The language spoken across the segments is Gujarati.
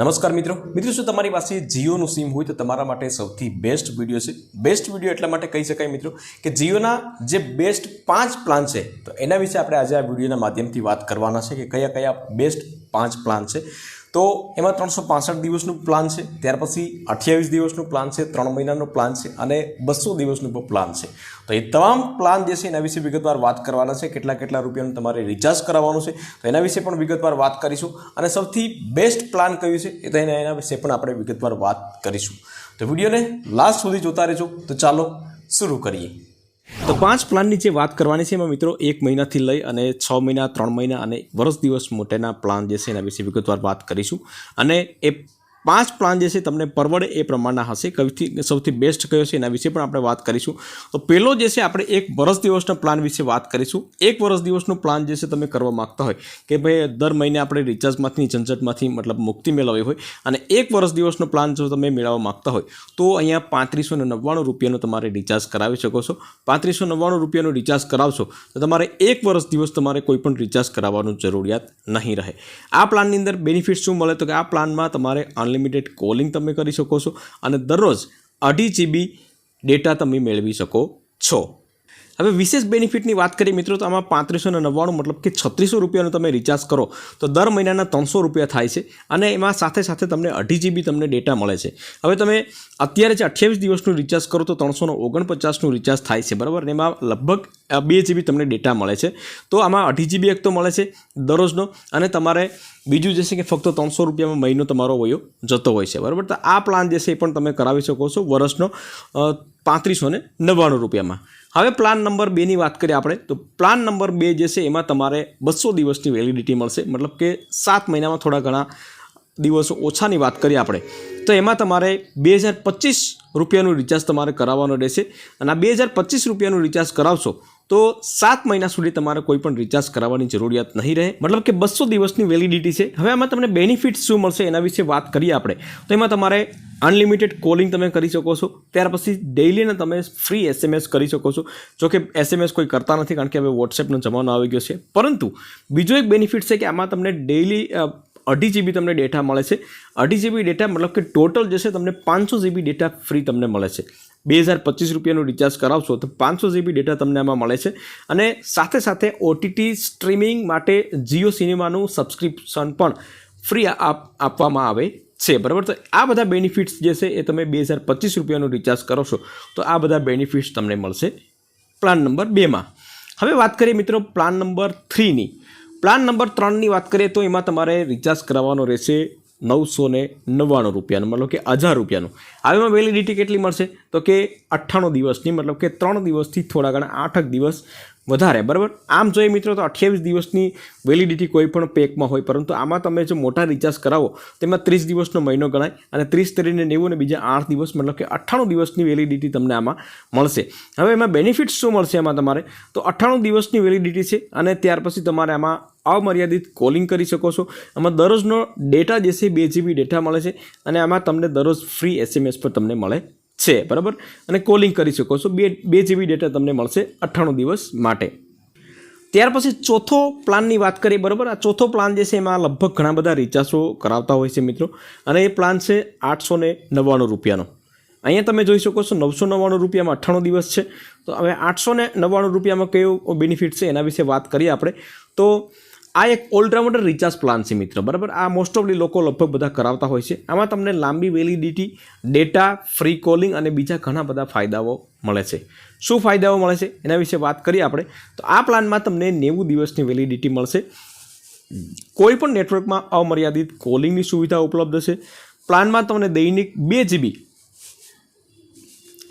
નમસ્કાર મિત્રો. મિત્રો, શું તમારી પાસે જીઓનું સિમ હોય તો તમારા માટે સૌથી બેસ્ટ વીડિયો છે? બેસ્ટ વીડિયો એટલા માટે કહી શકાય મિત્રો કે જીઓના જે બેસ્ટ પાંચ પ્લાન છે, તો એના વિશે આપણે આજે આ વિડીયોના માધ્યમથી વાત કરવાના છે કે કયા કયા બેસ્ટ પાંચ પ્લાન છે. તો એમાં ત્રણસો પાસઠ દિવસનું પ્લાન છે, ત્યાર પછી અઠ્યાવીસ દિવસનું પ્લાન છે, ત્રણ મહિનાનો પ્લાન છે અને બસો દિવસનું પ્લાન છે. તો એ તમામ પ્લાન જે છે એના વિશે વિગતવાર વાત કરવાના છે, કેટલા કેટલા રૂપિયાનું તમારે રિચાર્જ કરાવવાનું છે, તો એના વિશે પણ વિગતવાર વાત કરીશું. અને સૌથી બેસ્ટ પ્લાન કયું છે એ તો એના એના વિશે પણ આપણે વિગતવાર વાત કરીશું. તો વિડીયોને લાસ્ટ સુધી જોતા રહેજો. તો ચાલો, શરૂ કરીએ. તો પાંચ પ્લાનની જે વાત કરવાની છે એમાં મિત્રો, એક મહિનાથી લઈ અને છ મહિના, ત્રણ મહિના અને વર્ષ દિવસ મોટેના પ્લાન જે છે એના વિશે વિગતવાર વાત કરીશું. અને એ પાંચ પ્લાન જે છે તમને પરવડે એ પ્રમાણના હશે. કઈથી સૌથી બેસ્ટ કયો છે એના વિશે પણ આપણે વાત કરીશું. તો પહેલો જે છે આપણે એક વર્ષ દિવસના પ્લાન વિશે વાત કરીશું. એક વર્ષ દિવસનો પ્લાન જે છે તમે કરવા માગતા હોય કે ભાઈ દર મહિને આપણે રિચાર્જમાંથી ઝંઝટમાંથી મતલબ મુક્તિ મેળવવી હોય અને એક વર્ષ દિવસનો પ્લાન જો તમે મેળવવા માગતા હોય તો અહીંયા પાંત્રીસો ને નવ્વાણું રૂપિયાનું તમારે રિચાર્જ કરાવી શકો છો. પાંત્રીસો નવ્વાણું રૂપિયાનું રિચાર્જ કરાવશો તો તમારે એક વર્ષ દિવસ તમારે કોઈ પણ રિચાર્જ કરાવવાનું જરૂરિયાત નહીં રહે. આ પ્લાનની અંદર બેનિફિટ શું મળે? તો કે આ પ્લાનમાં તમારે અનલિમિટેડ કોલિંગ તમે કરી શકો છો અને દરરોજ અઢી જીબી ડેટા તમે મેળવી શકો છો. હવે વિશેષ બેનિફિટની વાત કરીએ, મિત્રો, તો આમાં પાંત્રીસો ને નવ્વાણું મતલબ કે છત્રીસો રૂપિયાનું તમે રિચાર્જ કરો, તો દર મહિનાના ત્રણસો રૂપિયા થાય છે. અને એમાં સાથે સાથે તમને અઢી જીબી તમને ડેટા મળે છે. હવે તમે અત્યારે જે અઠ્યાવીસ દિવસનું રિચાર્જ કરો, તો ત્રણસોનો ઓગણપચાસનું રિચાર્જ થાય છે, બરાબર? ને એમાં લગભગ બે જીબી તમને ડેટા મળે છે. તો આમાં અઢી જીબી એક તો મળે છે, દરરોજનો, અને તમારે બીજું જે છે કે ફક્ત ત્રણસો રૂપિયામાં મહિનો તમારો વયો જતો હોય છે, બરાબર? તો આ પ્લાન જે છે એ પણ તમે કરાવી શકો છો, વર્ષનો પાંત્રીસો ને નવ્વાણું રૂપિયામાં. હવે પ્લાન નંબર બેની વાત કરીએ આપણે. તો પ્લાન નંબર બે જે છે એમાં તમારે બસો દિવસની વેલિડિટી મળશે. મતલબ કે સાત મહિનામાં થોડા ઘણા દિવસો ઓછાની વાત કરીએ આપણે. તો એમાં તમારે બે હજાર પચીસ રૂપિયાનું રિચાર્જ તમારે કરાવવાનું રહેશે. અને આ બે હજાર પચીસ રૂપિયાનું રિચાર્જ કરાવશો તો સાત મહિના સુધી તમારે કોઈ પણ રિચાર્જ કરાવવાની જરૂરિયાત નહીં રહે. મતલબ કે બસો દિવસની વેલિડિટી છે. હવે આમાં તમને બેનિફિટ શું મળશે એના વિશે વાત કરીએ આપણે. તો એમાં તમારે અનલિમિટેડ કોલિંગ તમે કરી શકો છો. ત્યાર પછી ડેઇલીને તમે ફ્રી એસએમએસ કરી શકો છો. જો કે એસએમએસ કોઈ કરતા નથી કારણ કે હવે વોટ્સએપનો જમાનો આવી ગયો છે. પરંતુ બીજો એક બેનિફિટ છે કે આમાં તમને ડેઇલી અઢી જીબી તમને ડેટા મળે છે. અઢી જીબી ડેટા મતલબ કે ટોટલ જે છે તમને પાંચસો જીબી ડેટા ફ્રી તમને મળે છે. બે હજાર પચીસ રૂપિયાનું રિચાર્જ કરાવશો તો પાંચસો જીબી ડેટા તમને આમાં મળે છે. અને સાથે સાથે ઓટીટી સ્ટ્રીમિંગ માટે જીઓ સિનેમાનું સબસ્ક્રિપ્શન પણ ફ્રી આપવામાં આવે છે. બરાબર? તો આ બધા બેનિફિટ્સ જે છે એ તમે બે હજાર પચીસ રૂપિયાનું રિચાર્જ કરો છો તો આ બધા બેનિફિટ્સ તમને મળશે. પ્લાન નંબર બેમાં હવે વાત કરીએ મિત્રો પ્લાન નંબર થ્રીની પ્લાન નંબર ત્રણની વાત કરીએ તો એમાં તમારે રિચાર્જ કરાવવાનો રહેશે નવસો ને નવ્વાણું રૂપિયાનું, મતલબ કે હજાર રૂપિયાનું. આમાં વેલિડિટી કેટલી મળશે? તો કે અઠ્ઠાણું દિવસની, મતલબ કે ત્રણ દિવસથી થોડા ઘણા આઠક દિવસ વધારે, બરાબર? આમ જોઈએ મિત્રો, તો અઠ્યાવીસ દિવસની વેલિડિટી કોઈ પણ પેકમાં હોય, પરંતુ આમાં તમે જો મોટા રિચાર્જ કરાવો, તેમાં ત્રીસ દિવસનો મહિનો ગણાય અને ત્રીસ તરીને નેવું અને બીજા આઠ દિવસ, મતલબ કે અઠ્ઠાણું દિવસની વેલિડિટી તમને આમાં મળશે. હવે એમાં બેનિફિટ્સ શું મળશે એમાં તમારે? તો અઠ્ઠાણું દિવસની વેલિડિટી છે અને ત્યાર પછી તમારે આમાં અમર્યાદિત કોલિંગ કરી શકો છો. આમાં દરરોજનો ડેટા જે છે બે જીબી ડેટા મળે છે અને આમાં તમને દરરોજ ફ્રી એસએમએસ પર તમને મળે છે, બરાબર? અને કોલિંગ કરી શકો છો. બે બે જીબી ડેટા તમને મળશે અઠ્ઠાણું દિવસ માટે. ત્યાર પછી ચોથો પ્લાનની વાત કરીએ, બરાબર? આ ચોથો પ્લાન જે છે એમાં લગભગ ઘણા બધા રિચાર્જો કરાવતા હોય છે મિત્રો. અને એ પ્લાન છે આઠસો ને નવ્વાણું રૂપિયાનો. અહીંયા તમે જોઈ શકો છો નવસો નવ્વાણું રૂપિયામાં અઠ્ઠાણું દિવસ છે. તો હવે આઠસો ને નવ્વાણું રૂપિયામાં કયો બેનિફિટ છે એના વિશે વાત કરીએ આપણે. તો આ એક ઓલરાઉન્ડર રિચાર્જ પ્લાન છે મિત્ર, બરાબર? આ મોસ્ટ ઓફલી લોકો લગભગ બધા કરાવતા હોય છે. આમાં તમને લાંબી વેલિડિટી ડેટા ફ્રી કોલિંગ અને બીજા ઘણા બધા ફાયદાઓ મળે છે. શું ફાયદાઓ મળે છે? એના વિશે વાત કરીએ આપણે. તો આ પ્લાનમાં તમને નેવું દિવસની વેલિડિટી મળશે. કોઈ પણ નેટવર્કમાં અમર્યાદિત કોલિંગની સુવિધા ઉપલબ્ધ છે. પ્લાનમાં તમને દૈનિક બે જીબી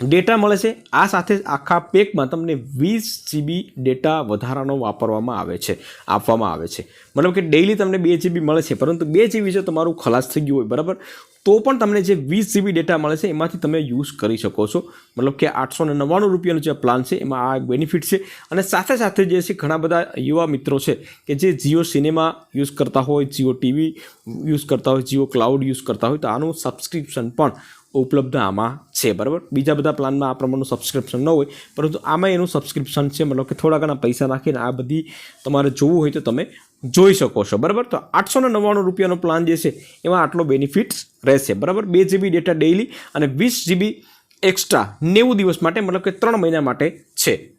ડેટા મળે છે. આ સાથે આખા પેકમાં તમને વીસ જીબી ડેટા વધારાનો વાપરવામાં આવે છે, આપવામાં આવે છે. મતલબ કે ડેઇલી તમને બે જીબી મળે છે, પરંતુ બે જીબી જો તમારું ખલાસ થઈ ગયું હોય, બરાબર? તો પણ તમને જે વીસ જીબી ડેટા મળે છે, એમાંથી તમે યુઝ કરી શકો છો. મતલબ કે આઠસો ને નવ્વાણું રૂપિયાનો જે પ્લાન છે, એમાં આ બેનિફિટ છે. અને સાથે સાથે જે છે, ઘણા બધા યુવા મિત્રો છે કે જે જીઓ સિનેમા યુઝ કરતા હોય જીઓ ટીવી યુઝ કરતા હોય જીઓ ક્લાઉડ યુઝ કરતા હોય, તો આનું સબસ્ક્રિપ્શન પણ ઉપલબ્ધ આમાં છે, બરાબર? બીજા બધા પ્લાનમાં આ પ્રમાણનું સબસ્ક્રિપ્શન ન હોય, પરંતુ આમાં એનું સબસ્ક્રિપ્શન છે. મતલબ કે થોડા ઘણા પૈસા નાખીને આ બધી તમારે જોવું હોય તો તમે જોઈ શકો છો, બરાબર? તો આઠસો નવ્વાણું રૂપિયાનો પ્લાન જે છે, એમાં આટલો બેનિફિટ્સ રહેશે, બરાબર? બે જીબી ડેટા ડેઇલી અને વીસ જીબી એક્સ્ટ્રા નેવું દિવસ માટે, મતલબ કે ત્રણ મહિના માટે છે.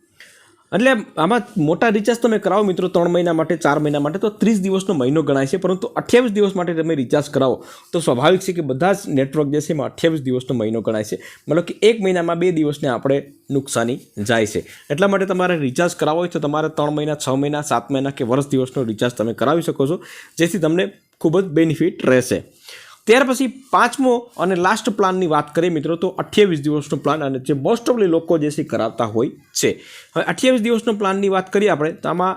એટલે આમાં મોટા રિચાર્જ તમે કરાવો મિત્રો ત્રણ મહિના માટે, ચાર મહિના માટે, તો ત્રીસ દિવસનો મહિનો ગણાય છે, પરંતુ અઠ્યાવીસ દિવસ માટે તમે રિચાર્જ કરાવો. તો સ્વાભાવિક છે કે બધા જ નેટવર્ક જે છે એમાં અઠ્યાવીસ દિવસનો મહિનો ગણાય છે. મતલબ કે એક મહિનામાં બે દિવસને આપણે નુકસાની જાય છે. એટલા માટે તમારે રિચાર્જ કરાવવો હોય તો તમારે ત્રણ મહિના, છ મહિના, સાત મહિના કે વર્ષ દિવસનો રિચાર્જ તમે કરાવી શકો છો, જેથી તમને ખૂબ જ બેનિફિટ રહેશે. ત્યાર પછી પાંચમો અને લાસ્ટ પ્લાનની વાત કરીએ મિત્રો, તો અઠ્યાવીસ દિવસનો પ્લાન અને જે મોસ્ટ ઓફલી લોકો જે છે કરાવતા હોય છે. હવે અઠ્યાવીસ દિવસનો પ્લાનની વાત કરીએ આપણે, તો આમાં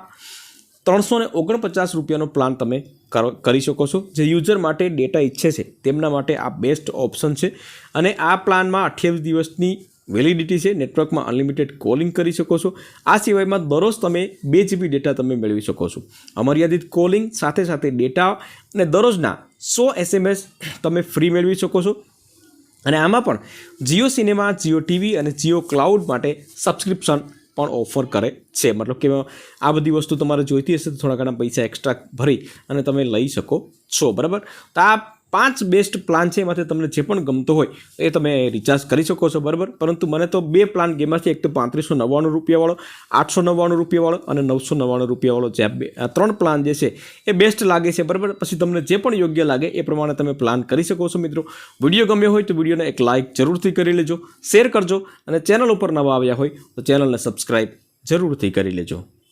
ત્રણસો ને ઓગણપચાસ રૂપિયાનો પ્લાન તમે કરો શકો છો. જે યુઝર માટે ડેટા ઈચ્છે છે, તેમના માટે આ બેસ્ટ ઓપ્શન છે. અને આ પ્લાનમાં અઠ્યાવીસ દિવસની વેલિડિટી છે, નેટવર્કમાં અનલિમિટેડ કોલિંગ કરી શકો છો. આ સિવાયમાં દરરોજ તમે બે જીબી ડેટા તમે મેળવી શકો છો. અમર્યાદિત કોલિંગ, સાથે સાથે ડેટા અને દરરોજના સો એસએમએસ તમે ફ્રી મેળવી શકો છો. અને આમાં પણ જીઓ સિનેમા જીઓ ટીવી અને જીઓ ક્લાઉડ માટે સબસ્ક્રિપ્શન પણ ઓફર કરે છે. મતલબ કે આ બધી વસ્તુ તમારે જોઈતી હશે તો થોડા ઘણા પૈસા એક્સ્ટ્રા ભરી અને તમે લઈ શકો છો. બરાબર? તો આ પાંચ બેસ્ટ પ્લાન છે એમાંથી તમને જે પણ ગમતો હોય એ તમે રિચાર્જ કરી શકો છો, બરાબર? પરંતુ મને તો બે પ્લાન ગેમમાં છે. એક તો પાંત્રીસો નવ્વાણું રૂપિયાવાળો, આઠસો નવ્વાણું રૂપિયાવાળો અને નવસો નવ્વાણું રૂપિયાવાળો જે આ ત્રણ પ્લાન જે છે એ બેસ્ટ લાગે છે, બરાબર? પછી તમને જે પણ યોગ્ય લાગે એ પ્રમાણે તમે પ્લાન કરી શકો છો, મિત્રો. વીડિયો ગમ્યો હોય તો વિડીયોને એક લાઇક જરૂરથી કરી લેજો, શેર કરજો અને ચેનલ ઉપર નવા આવ્યા હોય તો ચેનલને સબસ્ક્રાઈબ જરૂરથી કરી લેજો.